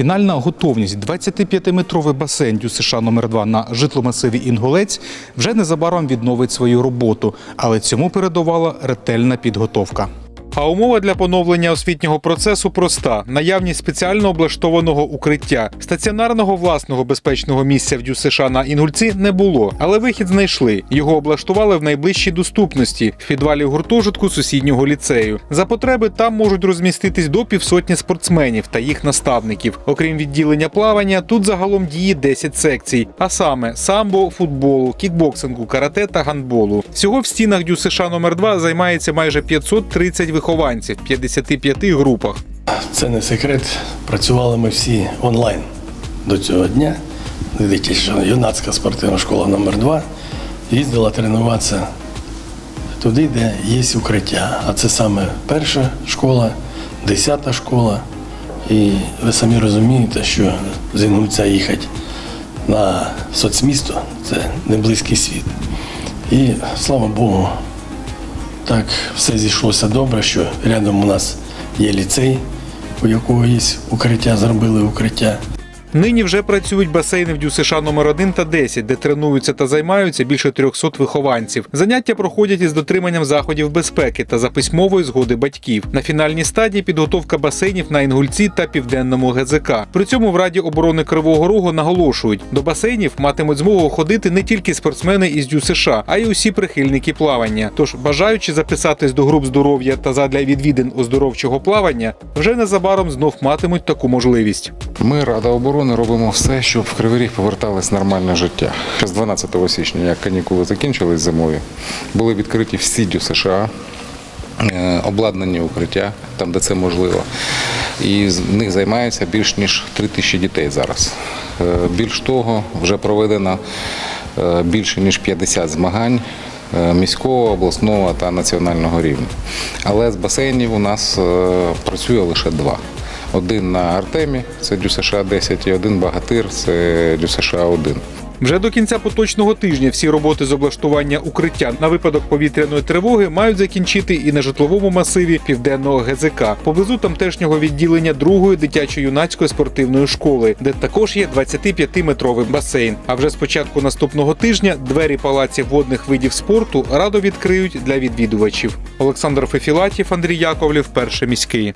Фінальна готовність 25-метровий басейн ДЮСШ номер 2 на житломасиві Інгулець вже незабаром відновить свою роботу, але цьому передувала ретельна підготовка. А умова для поновлення освітнього процесу проста: наявність спеціально облаштованого укриття. Стаціонарного власного безпечного місця в ДЮСШ на Інгульці не було, але вихід знайшли. Його облаштували в найближчій доступності в підвалі гуртожитку сусіднього ліцею. За потреби там можуть розміститись до півсотні спортсменів та їх наставників. Окрім відділення плавання, тут загалом діє 10 секцій, а саме самбо, футболу, кікбоксингу, карате та гандболу. Всього в стінах ДЮСШ номер 2 займається майже 530 вихованців в 55 групах. Це не секрет. Працювали ми всі онлайн до цього дня. Дивіться, що юнацька спортивна школа номер 2 їздила тренуватися туди, де є укриття. А це саме перша школа, десята школа. І ви самі розумієте, що з Інгульця їхати на соцмісто це не близький світ. І слава Богу, так все зійшлося добре, що рядом у нас є ліцей, у якого є укриття, зробили укриття. Нині вже працюють басейни в ДЮСШ номер 1 та 10, де тренуються та займаються більше 300 вихованців. Заняття проходять із дотриманням заходів безпеки та за письмової згоди батьків. На фінальній стадії підготовка басейнів на Інгульці та південному ГЗК. При цьому в Раді оборони Кривого Рогу наголошують, до басейнів матимуть змогу ходити не тільки спортсмени із ДЮСШ, а й усі прихильники плавання. Тож, бажаючи записатись до груп здоров'я та задля відвідин оздоровчого плавання, вже незабаром знов матимуть таку можливість. Ми, Рада оборони, робимо все, щоб в Кривий Ріг поверталось нормальне життя. З 12 січня, як канікули закінчились зимові, були відкриті всі дю США, е, обладнані укриття, там, де це можливо. І з них займається більш ніж 3 тисячі дітей зараз. Е, Більш того, вже проведено е, більше ніж 50 змагань міського, обласного та національного рівня. Але з басейнів у нас працює лише два. Один на Артемі, це ДЮСШ 10, і один багатир, це ДЮСШ 1. Вже до кінця поточного тижня всі роботи з облаштування укриття на випадок повітряної тривоги мають закінчити і на житловому масиві південного ГЗК поблизу тамтешнього відділення другої дитячо-юнацької спортивної школи, де також є 25-метровий басейн. А вже з початку наступного тижня двері палаців водних видів спорту радо відкриють для відвідувачів. Олександр Фефілатів, Андрій Яковлів, перший міський.